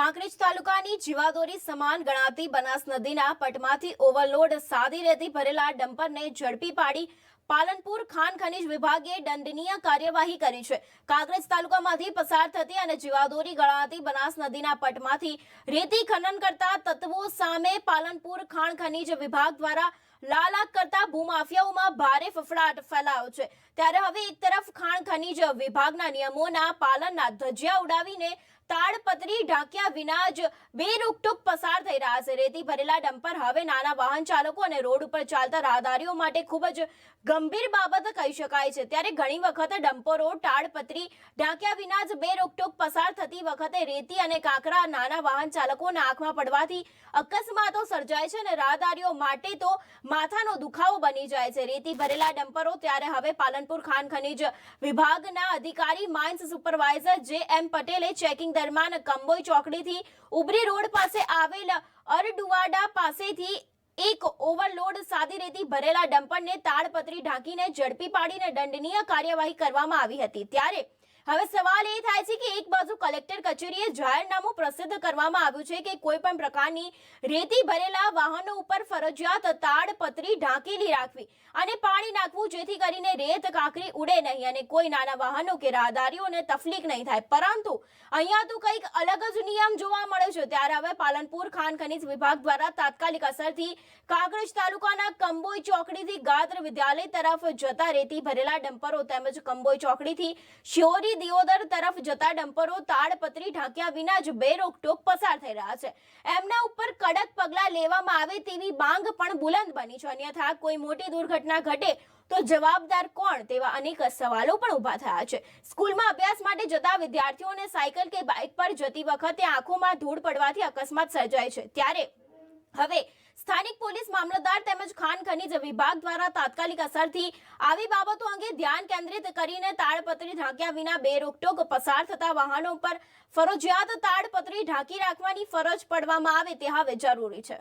કાંકરેજ તાલુકાની જીવાદોરી સમાન ગણાતી બનાસ નદીના પટમાંથી ઓવરલોડ સાદી રેતી ભરેલા ડમ્પરને ઝડપી પાડી પાલનપુર ખાન ખનીજ વિભાગે દંડનીય કાર્યવાહી કરી છે. કાંકરેજ તાલુકામાંથી પસાર થતી અને જીવાદોરી ગણાતી બનાસ નદીના પટમાંથી રેતી ખનન કરતા તત્વો સામે પાલનપુર ખાણ ખનીજ વિભાગ દ્વારા લાલાક કરતા ભૂમાફિયાઓમાં ભારે ફફડાટ ફેલાયો છે. ત્યારે હવે એક તરફ ખાણ ખનીજ વિભાગના નિયમોના પાલનના ધજિયા ઉડાવીને તાડપત્રી ઢાંક્યા વિના જ બે રૂકટુક પસાર થઈ રહ્યા છે. રેતી ભરેલા ડમ્પર હવે નાના વાહન ચાલકો અને રોડ ઉપર ચાલતા રાહદારીઓ માટે ખૂબ જ ગંભીર બાબત કહી શકાય છે. ત્યારે ઘણી વખત ડમ્પરો તાડપત્રી ઢાંક્યા વિના જ બે રોકટોક પસાર થતી વખતે રેતી અને કાંકરા નાના વાહન ચાલકોના આંખમાં પડવાથી અકસ્માતો સર્જાય છે અને રાહદારીઓ માટે તો માથાનો દુખાવો બની જાય છે. રેતી ભરેલા ડમ્પરો ત્યારે હવે પાલનપુર ખાન ખનીજ વિભાગના અધિકારી, માઇન્સ સુપરવાઇઝર જે એમ પટેલે ચેકિંગ દરમિયાન કંબોઈ ચોકડીથી ઉબરી રોડ પાસે આવેલ અરડુવાડા પાસેથી એક ઓવરલોડ સાદી રેતી ભરેલા ડમ્પરને તાડપત્રી ઢાંકીને ઝડપી પાડીને દંડનીય કાર્યવાહી કરવામાં આવી હતી. ત્યારે હવે સવાલ એ થાય છે કે એક કલેક્ટર કચેરીએ જાહેરનામું પ્રસિદ્ધ કરવામાં આવ્યું છે કે કોઈ પણ પ્રકારની રેતી ભરેલા વાહનો ઉપર ફરજિયાત તાડપત્રી ઢાંકેલી રાખવી અને પાણી નાખવું, જેથી કરીને રેત કાંકરી ઉડે નહીં અને કોઈ નાના વાહનો કે રાહદારીઓને તકલીફ નહીં થાય. પરંતુ અહીંયા તો કંઈક અલગ જ નિયમ જોવા મળે છે. ત્યારે હવે પાલનપુર ખાન ખનીજ વિભાગ દ્વારા તાત્કાલિક અસરથી કાંકરેજ તાલુકાના કંબોઈ ચોકડીથી ગાત્ર વિદ્યાલય તરફ જતા રેતી ભરેલા ડમ્પરો તેમજ કંબોઈ ચોકડીથી શિયોરી દિયોદર તરફ જતા ડમ્પરો તાડપત્રી ઢાંક્યા વિના જ બે રોકટોક પસાર થઈ રહ્યા છે. એમના ઉપર કડક પગલાં લેવામાં આવે તેવી માંગ પણ બુલંદ બની છે. અન્યથા કોઈ મોટી દુર્ઘટના ઘટે તો જવાબદાર કોણ તેવા અનેક સવાલો પણ ઊભા થયા છે. સ્કૂલમાં અભ્યાસ માટે જતા વિદ્યાર્થીઓને સાયકલ કે બાઇક પર જતી વખતે આંખોમાં ધૂળ પડવાથી અકસ્માત સર્જાય છે. ત્યારે હવે સ્થાનિક પોલીસ મામલતદાર તેમજ ખાન ખનીજ વિભાગ દ્વારા તાત્કાલિક અસરથી આવી બાબતો અંગે ધ્યાન કેન્દ્રિત કરીને તાડપત્રી ઢાંક્યા વિના બે રોકટોક પસાર થતા વાહનો પર ફરજિયાત તાડપત્રી ઢાંકી રાખવાની ફરજ પડવામાં આવે તે હવે જરૂરી છે.